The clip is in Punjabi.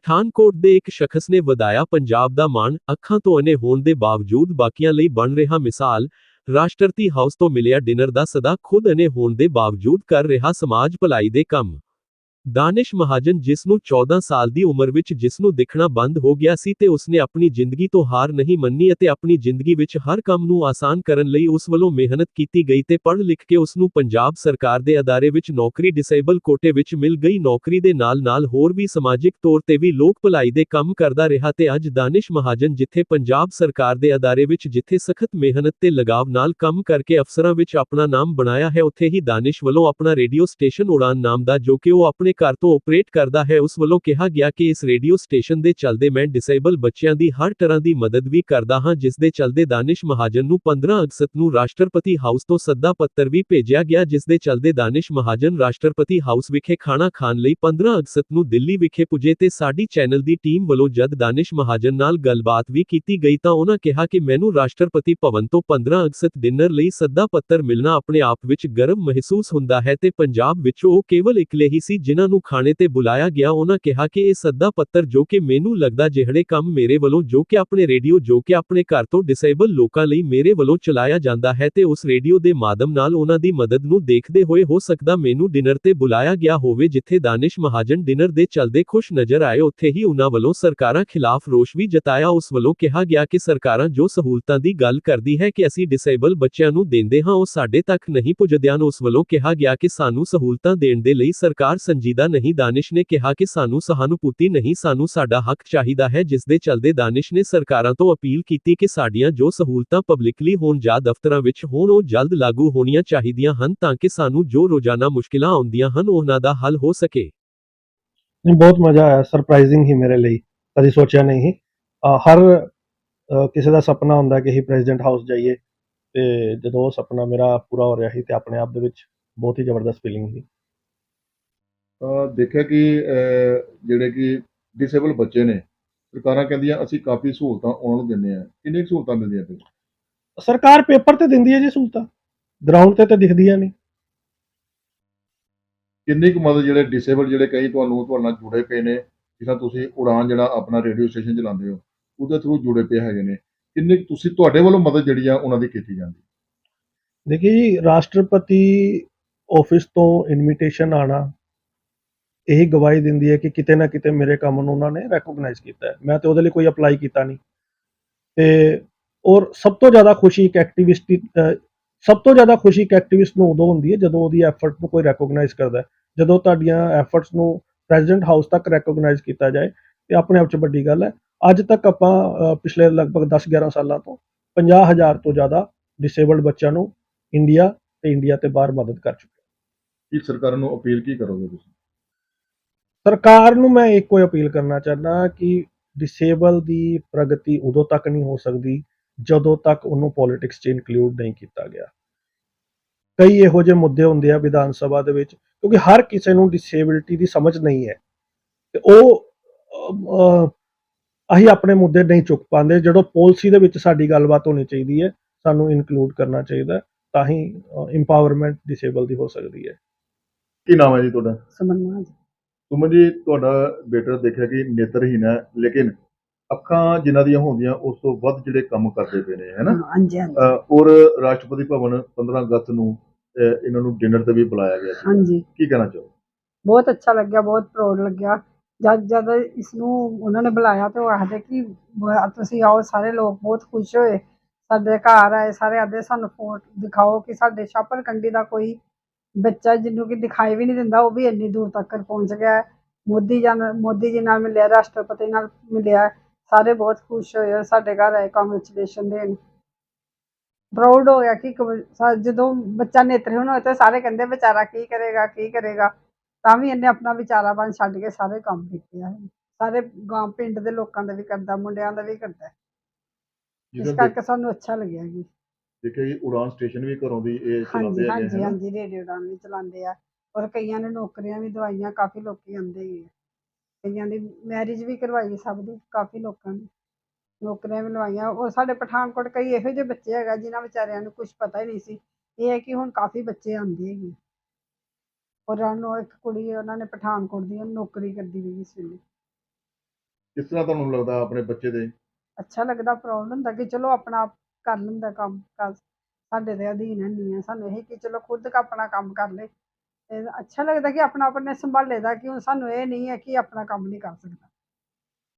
ਪਠਾਨਕੋਟ ਦੇ ਇੱਕ ਸ਼ਖਸ ਨੇ ਵਧਾਇਆ ਪੰਜਾਬ ਦਾ ਮਾਣ, ਅੱਖਾਂ ਤੋਂ ਅਨੇ ਹੋਣ ਦੇ ਬਾਵਜੂਦ ਬਾਕੀਆਂ ਲਈ ਬਣ ਰਿਹਾ ਮਿਸਾਲ, ਰਾਸ਼ਟਰਤੀ ਹਾਊਸ ਤੋਂ ਮਿਲਿਆ ਡਿਨਰ ਦਾ ਸਦਾ ਖੁਦ ਅਨੇ ਹੋਣ ਦੇ ਬਾਵਜੂਦ ਕਰ ਰਿਹਾ ਸਮਾਜ ਭਲਾਈ ਦੇ ਕੰਮ। ਦਾਨਿਸ਼ ਮਹਾਜਨ ਜਿਸ ਨੂੰ 14 ਸਾਲ ਦੀ ਉਮਰ ਵਿੱਚ ਜਿਸ ਨੂੰ ਦਿਖਣਾ ਬੰਦ ਹੋ ਗਿਆ ਸੀ ਤੇ ਉਸਨੇ ਆਪਣੀ ਜ਼ਿੰਦਗੀ ਤੋਂ ਹਾਰ ਨਹੀਂ ਮੰਨੀ ਅਤੇ ਆਪਣੀ ਜ਼ਿੰਦਗੀ ਵਿੱਚ ਹਰ ਕੰਮ ਨੂੰ ਆਸਾਨ ਕਰਨ ਲਈ ਉਸ ਵੱਲੋਂ ਮਿਹਨਤ ਕੀਤੀ ਗਈ ਤੇ ਪੜ੍ਹ ਲਿਖ ਕੇ ਉਸ ਨੂੰ ਪੰਜਾਬ ਸਰਕਾਰ ਦੇ ਅਦਾਰੇ ਵਿੱਚ ਨੌਕਰੀ ਡਿਸੇਬਲ ਕੋਟੇ ਵਿੱਚ ਮਿਲ ਗਈ। ਨੌਕਰੀ ਦੇ ਨਾਲ-ਨਾਲ ਹੋਰ ਵੀ ਸਮਾਜਿਕ ਤੌਰ ਤੇ ਵੀ ਲੋਕ ਭਲਾਈ ਦੇ ਕੰਮ ਕਰਦਾ ਰਿਹਾ ਤੇ ਅੱਜ ਦਾਨਿਸ਼ ਮਹਾਜਨ ਜਿੱਥੇ ਪੰਜਾਬ ਸਰਕਾਰ ਦੇ ਅਦਾਰੇ ਵਿੱਚ ਜਿੱਥੇ ਸਖਤ ਮਿਹਨਤ ਤੇ ਲਗਾਵ ਨਾਲ ਕੰਮ ਕਰਕੇ ਅਫਸਰਾਂ ਵਿੱਚ ਆਪਣਾ ਨਾਮ ਬਣਾਇਆ ਹੈ, ਉੱਥੇ ਹੀ ਦਾਨਿਸ਼ ਵੱਲੋਂ ਆਪਣਾ ਰੇਡੀਓ ਸਟੇਸ਼ਨ ਉਡਾਨ ਨਾਮ ਦਾ ਜੋ ਕਿ ਉਹ ਆਪਣੇ ਘਰ ਤੋਂ ਆਪਰੇਟ ਕਰਦਾ ਹੈ, ਉਸ ਵੱਲੋਂ ਕਿਹਾ ਗਿਆ ਕਿ ਇਸ ਰੇਡੀਓ ਸਟੇਸ਼ਨ ਦੇ ਚੱਲਦੇ ਮੈਂ ਡਿਸੇਬਲ ਬੱਚਿਆਂ ਦੀ ਹਰ ਤਰ੍ਹਾਂ ਦੀ ਮਦਦ ਵੀ ਕਰਦਾ ਹਾਂ, ਜਿਸ ਦੇ ਚੱਲਦੇ ਦਾਨਿਸ਼ ਮਹਾਜਨ ਨੂੰ 15 ਅਗਸਤ ਨੂੰ ਰਾਸ਼ਟਰਪਤੀ ਹਾਊਸ ਤੋਂ ਸੱਦਾ ਪੱਤਰ ਵੀ ਭੇਜਿਆ ਗਿਆ, ਜਿਸ ਦੇ ਚੱਲਦੇ ਦਾਨਿਸ਼ ਮਹਾਜਨ ਰਾਸ਼ਟਰਪਤੀ ਹਾਊਸ ਵਿਖੇ ਖਾਣਾ ਖਾਣ ਲਈ 15 ਅਗਸਤ ਨੂੰ ਦਿੱਲੀ ਵਿਖੇ ਪੁੱਜੇ ਤੇ ਸਾਡੀ ਚੈਨਲ ਦੀ ਟੀਮ ਵੱਲੋਂ ਜਦ ਦਾਨਿਸ਼ ਮਹਾਜਨ ਨਾਲ ਗੱਲਬਾਤ ਵੀ ਕੀਤੀ ਗਈ ਤਾਂ ਉਹਨਾਂ ਕਿਹਾ ਕਿ ਮੈਨੂੰ ਰਾਸ਼ਟਰਪਤੀ ਭਵਨ ਤੋਂ 15 ਅਗਸਤ ਡਿਨਰ ਲਈ ਸੱਦਾ ਪੱਤਰ ਮਿਲਣਾ ਆਪਣੇ ਆਪ ਵਿੱਚ ਗਰਮ ਮਹਿਸੂਸ ਹੁੰਦਾ ਹੈ ਤੇ ਪੰਜਾਬ ਵਿੱਚ ਉਹ ਕੇਵਲ ਇਕਲੇ ਹੀ ਸੀ, ਜਿਨ੍ਹਾਂ ਨੂੰ ਖਾਣੇ ਤੇ ਬੁਲਾਇਆ ਗਿਆ, ਉਹਨਾਂ ਕਿਹਾ ਕਿ ਇਹ ਸੱਦਾ ਪੱਤਰ ਜੋ ਕਿ ਮੈਨੂੰ ਲੱਗਦਾ ਜਿਹੜੇ ਕੰਮ ਮੇਰੇ ਵੱਲੋਂ ਜੋ ਕਿ ਆਪਣੇ ਰੇਡੀਓ, ਜੋ ਕਿ ਆਪਣੇ ਘਰ ਤੋਂ ਡਿਸੇਬਲ ਲੋਕਾਂ ਲਈ ਮੇਰੇ ਵੱਲੋਂ ਚਲਾਇਆ ਜਾਂਦਾ ਹੈ ਤੇ ਉਸ ਰੇਡੀਓ ਦੇ ਮਾਧਮ ਨਾਲ ਉਹਨਾਂ ਦੀ ਮਦਦ ਨੂੰ ਦੇਖਦੇ ਹੋਏ ਹੋ ਸਕਦਾ ਮੈਨੂੰ ਡਿਨਰ ਤੇ ਬੁਲਾਇਆ ਗਿਆ ਹੋਵੇ, ਜਿੱਥੇ ਦਾਨਿਸ਼ ਮਹਾਜਨ ਡਿਨਰ ਦੇ ਚੱਲਦੇ ਖੁਸ਼ ਨਜ਼ਰ ਆਏ। ਉੱਥੇ ਹੀ ਉਹਨਾਂ ਵੱਲੋਂ ਸਰਕਾਰਾਂ ਖਿਲਾਫ ਰੋਸ਼ ਵੀ ਜਤਾਇਆ। ਉਸ ਵੱਲੋਂ ਕਿਹਾ ਗਿਆ ਕਿ ਸਰਕਾਰਾਂ ਜੋ ਸਹੂਲਤਾਂ ਦੀ ਗੱਲ ਕਰਦੀ ਹੈ ਕਿ ਅਸੀਂ ਡਿਸੇਬਲ ਬੱਚਿਆਂ ਨੂੰ ਦਿੰਦੇ ਹਾਂ, ਉਹ ਸਾਡੇ ਤੱਕ ਨਹੀਂ ਪੁੱਜਦਿਆਂ, ਉਸ ਵੱਲੋਂ ਕਿਹਾ ਗਿਆ ਕਿ ਸਾਨੂੰ ਸਹੂਲਤਾਂ ਦੇਣ ਦੇ ਲਈ ਸਰਕਾਰ ਸੰਜੀਦਾ ਨਹੀਂ। ਦਾਨਿਸ਼ ਨੇ ਕਿਹਾ ਕਿ ਸਾਨੂੰ ਸਹਾਨੁਭੂਤੀ ਨਹੀਂ, ਸਾਨੂੰ ਸਾਡਾ ਹੱਕ ਚਾਹੀਦਾ ਹੈ ਜਿਸ ਦੇ ਚੱਲਦੇ ਦਾਨਿਸ਼ ਨੇ ਸਰਕਾਰਾਂ ਤੋਂ ਅਪੀਲ ਕੀਤੀ ਕਿ ਸਾਡੀਆਂ ਜੋ ਸਹੂਲਤਾਂ ਪਬਲਿਕਲੀ ਹੋਣ ਜਾਂ ਦਫ਼ਤਰਾਂ ਵਿੱਚ ਹੋਣ, ਉਹ ਜਲਦ ਲਾਗੂ ਹੋਣੀਆਂ ਚਾਹੀਦੀਆਂ ਹਨ ਤਾਂ ਕਿ ਸਾਨੂੰ ਜੋ ਰੋਜ਼ਾਨਾ ਮੁਸ਼ਕਿਲਾਂ ਆਉਂਦੀਆਂ ਹਨ, ਉਹਨਾਂ ਦਾ ਹੱਲ ਹੋ ਸਕੇ। ਨਹੀਂ, ਬਹੁਤ ਮਜ਼ਾ ਆਇਆ ਸਰਪ੍ਰਾਈਜ਼ਿੰਗ ਹੀ ਮੇਰੇ ਲਈ। ਕਦੀ ਸੋਚਿਆ ਨਹੀਂ ਸੀ। ਅਹ ਹਰ, ਅਹ ਕਿਸੇ ਦਾ ਸੁਪਨਾ ਹੁੰਦਾ ਕਿ ਅਸੀਂ ਪ੍ਰੈਜ਼ੀਡੈਂਟ ਹਾਊਸ ਜਾਈਏ ਤੇ ਜਦੋਂ ਉਹ ਸੁਪਨਾ ਮੇਰਾ ਪੂਰਾ ਹੋ ਰਿਹਾ ਸੀ ਤੇ ਆਪਣੇ ਆਪ ਦੇ ਵਿੱਚ ਬਹੁਤ ਹੀ ਜ਼ਬਰਦਸਤ ਫੀਲਿੰਗ ਸੀ। ਅਹ ਦੇਖਿਆ ਕਿ ਜਿਹੜੇ ਕਿ ਡਿਸੇਬਲ ਬੱਚੇ ਨੇ ਸਰਕਾਰਾਂ ਕਹਿੰਦੀਆਂ ਅਸੀਂ ਕਾਫੀ ਸਹੂਲਤਾਂ ਉਹਨਾਂ ਨੂੰ ਦਿੰਦੇ ਆ ਕਿੰਨੀ ਸਹੂਲਤਾਂ ਮਿਲਦੀਆਂ ਪਈਆਂ ਸਰਕਾਰ ਪੇਪਰ ਤੇ ਦਿੰਦੀ ਹੈ ਜੀ ਸਹੂਲਤਾਂ ਗਰਾਊਂਡ ਤੇ ਤਾਂ ਦਿਖਦੀਆਂ ਨਹੀਂ। ਕਿੰਨੀ ਕੁ ਮਦਦ ਜਿਹੜੇ ਡਿਸੇਬਲ ਜਿਹੜੇ ਕਈ ਤੁਹਾਨੂੰ ਤੁਹਾਡੇ ਨਾਲ ਜੁੜੇ ਪਏ ਨੇ ਜਿਸ ਤਰ੍ਹਾਂ ਤੁਸੀਂ ਉਡਾਨ ਜਿਹੜਾ ਆਪਣਾ ਰੇਡੀਓ ਸਟੇਸ਼ਨ ਚਲਾਉਂਦੇ ਹੋ ਉਹਦੇ ਥਰੂ ਜੁੜੇ ਪਏ ਹੈਗੇ ਨੇ। ਕਿੰਨੀ ਤੁਸੀਂ ਤੁਹਾਡੇ ਵੱਲੋਂ ਮਦਦ ਜਿਹੜੀ ਆ ਉਹਨਾਂ ਦੀ ਕੀਤੀ ਜਾਂਦੀ? ਦੇਖਿए ਜੀ ਰਾਸ਼ਟਰਪਤੀ ਆਫਿਸ ਤੋਂ ਇਨਵੀਟੇਸ਼ਨ ਆਣਾ ਇਹੀ ਗਵਾਹੀ ਦਿੰਦੀ ਹੈ ਕਿ ਕਿਤੇ ਨਾ ਕਿਤੇ ਮੇਰੇ ਕੰਮ ਨੂੰ ਉਹਨਾਂ ਨੇ ਰੈਕੋਗਨਾਈਜ਼ ਕੀਤਾ ਹੈ। ਮੈਂ ਤੇ ਉਹਦੇ ਲਈ ਕੋਈ ਅਪਲਾਈ ਕੀਤਾ ਨਹੀਂ। ਤੇ ਔਰ ਸਭ ਤੋਂ ਜ਼ਿਆਦਾ ਖੁਸ਼ੀ ਇੱਕ ਐਕਟਿਵਿਸਟ ਸਭ ਤੋਂ ਜ਼ਿਆਦਾ ਖੁਸ਼ੀ ਇੱਕ ਐਕਟਿਵਿਸਟ ਨੂੰ ਉਦੋਂ ਹੁੰਦੀ ਹੈ ਜਦੋਂ ਉਹਦੀ ਐਫਰਟ ਨੂੰ ਕੋਈ ਰੈਕੋਗਨਾਈਜ਼ ਕਰਦਾ ਹੈ। ਜਦੋਂ ਤੁਹਾਡੀਆਂ ਐਫਰਟਸ ਨੂੰ ਪ੍ਰੈਜ਼ੀਡੈਂਟ ਹਾਊਸ ਤੱਕ ਰੈਕੋਗਨਾਈਜ਼ ਕੀਤਾ ਜਾਏ, ਤੇ ਆਪਣੇ ਆਪ 'ਚ ਵੱਡੀ ਗੱਲ ਹੈ। ਅੱਜ ਤੱਕ ਆਪਾਂ ਪਿਛਲੇ ਲਗਭਗ 10-11 ਸਾਲਾਂ ਤੋਂ 50000 ਤੋਂ ਜ਼ਿਆਦਾ ਡਿਸੇਬਲਡ ਬੱਚਿਆਂ ਨੂੰ ਇੰਡੀਆ ਤੇ ਇੰਡੀਆ ਤੇ ਬਾਹਰ ਮਦਦ ਕਰ ਚੁੱਕੇ ਕੀ ਸਰਕਾਰਾਂ ਨੂੰ ਅਪੀਲ ਕੀ ਕਰੋਗੇ ਤੁਸੀਂ? ਸਰਕਾਰ ਨੂੰ ਮੈਂ ਇੱਕੋ ਹੀ ਅਪੀਲ ਕਰਨਾ ਚਾਹੁੰਦਾ ਕਿ ਡਿਸੇਬਲ ਦੀ ਪ੍ਰਗਤੀ ਉਦੋਂ ਤੱਕ ਨਹੀਂ ਹੋ ਸਕਦੀ ਜਦੋਂ ਤੱਕ ਉਹਨੂੰ ਪੋਲਿਟਿਕਸ 'ਚ ਇਨਕਲੂਡ ਨਹੀਂ ਕੀਤਾ ਗਿਆ। ਕਈ ਇਹੋ ਜਿਹੇ ਮੁੱਦੇ ਹੁੰਦੇ ਆ ਵਿਧਾਨ ਸਭਾ ਦੇ ਵਿੱਚ ਕਿਉਂਕਿ ਹਰ ਕਿਸੇ ਨੂੰ ਡਿਸੇਬਿਲਟੀ ਦੀ ਸਮਝ ਨਹੀਂ ਹੈ। ਤੇ ਉਹ ਅਸੀਂ ਆਪਣੇ ਮੁੱਦੇ ਨਹੀਂ ਚੁੱਕ ਪਾਉਂਦੇ ਜਦੋਂ ਪਾਲਿਸੀ ਦੇ ਵਿੱਚ ਸਾਡੀ ਗੱਲਬਾਤ ਹੋਣੀ ਚਾਹੀਦੀ ਹੈ ਸਾਨੂੰ ਇਨਕਲੂਡ ਕਰਨਾ ਚਾਹੀਦਾ ਤਾਂ ਹੀ ਇੰਪਾਵਰਮੈਂਟ ਡਿਸੇਬਲ ਦੀ ਹੋ ਸਕਦੀ ਹੈ। ਕੀ ਨਾਮ ਹੈ ਜੀ ਤੁਹਾਡਾ? ਸਮਨਵਾ ਜੀ ਸੁਮਨ ਜੀ ਤੁਹਾਡਾ ਬੇਟਾ ਦੇਖਿਆ ਕਿ ਨੇਤਰਹੀਨ ਹੈ ਲੇਕਿਨ ਅੱਖਾਂ ਜਿਨ੍ਹਾਂ ਦੀਆਂ ਹੁੰਦੀਆਂ ਉਸ ਤੋਂ ਵੱਧ ਜਿਹੜੇ ਕੰਮ ਕਰਦੇ ਪਏ ਨੇ ਹੈਨਾ ਹਾਂਜੀ ਹਾਂਜੀ। ਔਰ ਰਾਸ਼ਟਰਪਤੀ ਭਵਨ 15 ਅਗਸਤ ਨੂੰ ਇਹਨਾਂ ਨੂੰ ਡਿਨਰ ਤੇ ਵੀ ਬੁਲਾਇਆ ਗਿਆ ਸੀ। ਹਾਂਜੀ। ਕੀ ਕਹਿਣਾ ਚਾਹੋ ਬਹੁਤ ਅੱਛਾ ਲੱਗਿਆ ਬਹੁਤ ਪ੍ਰਾਊਡ ਲੱਗਿਆ। ਜਦ ਜਦ ਇਸ ਨੂੰ ਉਹਨਾਂ ਨੇ ਬੁਲਾਇਆ ਤੇ ਉਹ ਆਖਦੇ ਕਿ ਬ- ਤੁਸੀਂ ਆਓ ਸਾਰੇ ਲੋਕ ਬਹੁਤ ਖੁਸ਼ ਹੋਏ। ਸਾਡੇ ਘਰ ਆਏ ਸਾਰੇ ਆਦੇ ਸਾਨੂੰ ਫੋਟੋ ਦਿਖਾਓ ਕਿ ਸਾਡੇ ਛਾਪਰ ਕੰਡੀ ਦਾ ਕੋਈ ਬੱਚਾ ਜਿਹਨੂੰ ਕਿ ਦਿਖਾਈ ਵੀ ਨਹੀਂ ਦਿੰਦਾ ਉਹ ਵੀ ਇੰਨੀ ਦੂਰ ਤੱਕ ਪਹੁੰਚ ਗਿਆ ਹੈ। ਮੋਦੀ ਜਨ ਮੋਦੀ ਜੀ ਨਾਲ ਮਿਲਿਆ ਰਾਸ਼ਟਰਪਤੀ ਨਾਲ ਮਿਲਿਆ ਸਾਰੇ ਬਹੁਤ ਖੁਸ਼ ਹੋਏ ਔਰ ਸਾਡੇ ਘਰ ਆਏ। ਕੰਗ੍ਰੈਚੁਲੇਸ਼ਨ ਦੇਣ। ਪ੍ਰਾਊਡ ਹੋ ਗਿਆ ਕਿ ਸਾ- ਜਦੋਂ ਬੱਚਾ ਨੇਤਰਹੀਣ ਹੋਏ ਤਾਂ ਸਾਰੇ ਕਹਿੰਦੇ ਵਿਚਾਰਾ ਕੀ ਕਰੇਗਾ ਕੀ ਕਰੇਗਾ। ਤਾਂ ਵੀ ਇਹਨੇ ਆਪਣਾ ਵਿਚਾਰਾਵਾਨ ਛੱਡ ਕੇ ਸਾਰੇ ਕੰਮ ਕੀਤੇ ਆ। ਸਾਰੇ ਗਾਂ ਪਿੰਡ ਦੇ ਲੋਕਾਂ ਦਾ ਵੀ ਕਰਦਾ ਮੁੰਡਿਆਂ ਦਾ ਵੀ ਕਰਦਾ। ਇਸ ਜਿਹਦਾ ਕਰਕੇ ਸਾਨੂੰ ਅੱਛਾ ਲੱਗਿਆ ਜੀ। ਦੇਖਿਆ ਕਿ ਉਡਾਨ ਸਟੇਸ਼ਨ ਵੀ ਘਰੋਂ ਦੀ ਇਹ ਹਾਂਜੀ ਚਲਾਉਂਦੇ ਹੈਗੇ ਹਾਂਜੀ ਹਨ? ਹਾਂਜੀ ਰੇਡੀਓ ਡਾਨ ਵੀ ਚਲਾਉਂਦੇ ਆ ਔਰ ਕਈਆਂ ਨੇ ਨੌਕਰੀਆਂ ਵੀ ਦਵਾਈਆਂ ਕਾਫੀ ਲੋਕੀ ਆਉਂਦੇ ਹੀ ਆ। ਕਈਆਂ ਦੀ ਮੈਰਿਜ ਵੀ ਕਰਵਾਈ ਸਭ ਦੀ ਕਾਫੀ ਲੋਕਾਂ ਦੀ ਨੌਕਰੀਆਂ ਵੀ ਲਵਾਈਆਂ। ਉਹ ਸਾਡੇ ਪਠਾਨਕੋਟ ਕਈ ਇਹੋ ਜਿਹੇ ਬੱਚੇ ਹੈਗਾ ਜਿਨ੍ਹਾਂ ਵਿਚਾਰਿਆਂ ਨੂੰ ਕੁਝ ਪਤਾ ਹੀ ਨਹੀਂ ਸੀ। ਇਹ ਹੈ ਕਿ ਹੁਣ ਕਾਫੀ ਬੱਚੇ ਆਉਂਦੇ ਹੈਗੇ। ਔਰ ਉਹਨੂੰ ਇੱਕ ਕੁੜੀ ਉਹਨਾਂ ਨੇ ਪਠਾਨਕੋਟ ਦੀ ਨੌਕਰੀ ਕਰਦੀ ਵੀ ਇਸ ਵੇਲੇ। ਕਿਸ ਤਰ੍ਹਾਂ ਤੁਹਾਨੂੰ ਲੱਗਦਾ ਆਪਣੇ ਬੱਚੇ ਦੇ? ਅੱਛਾ ਲੱਗਦਾ ਪ੍ਰਾਊਡ ਹੁੰਦਾ ਕਿ ਚਲੋ ਆਪਣਾ ਆਪ ਕਰ ਲੈਂਦਾ ਕੰਮ ਕਾਜ ਸਾਡੇ ਦੇ ਅਧੀਨ ਨਹੀਂ ਹੈ ਸਾਨੂੰ ਇਹ ਕਿ ਚਲੋ ਖੁਦ ਕ ਆਪਣਾ ਕੰਮ ਕਰ ਲੇ ਤੇ ਅੱਛਾ ਲੱਗਦਾ ਕਿ ਆਪਣਾ ਆਪਣੇ ਸੰਭਾਲੇ ਦਾ ਕਿ ਹੁਣ ਸਾਨੂੰ ਇਹ ਨਹੀਂ ਹੈ ਕਿ ਆਪਣਾ ਕੰਮ ਨਹੀਂ ਕਰ ਸਕਦਾ।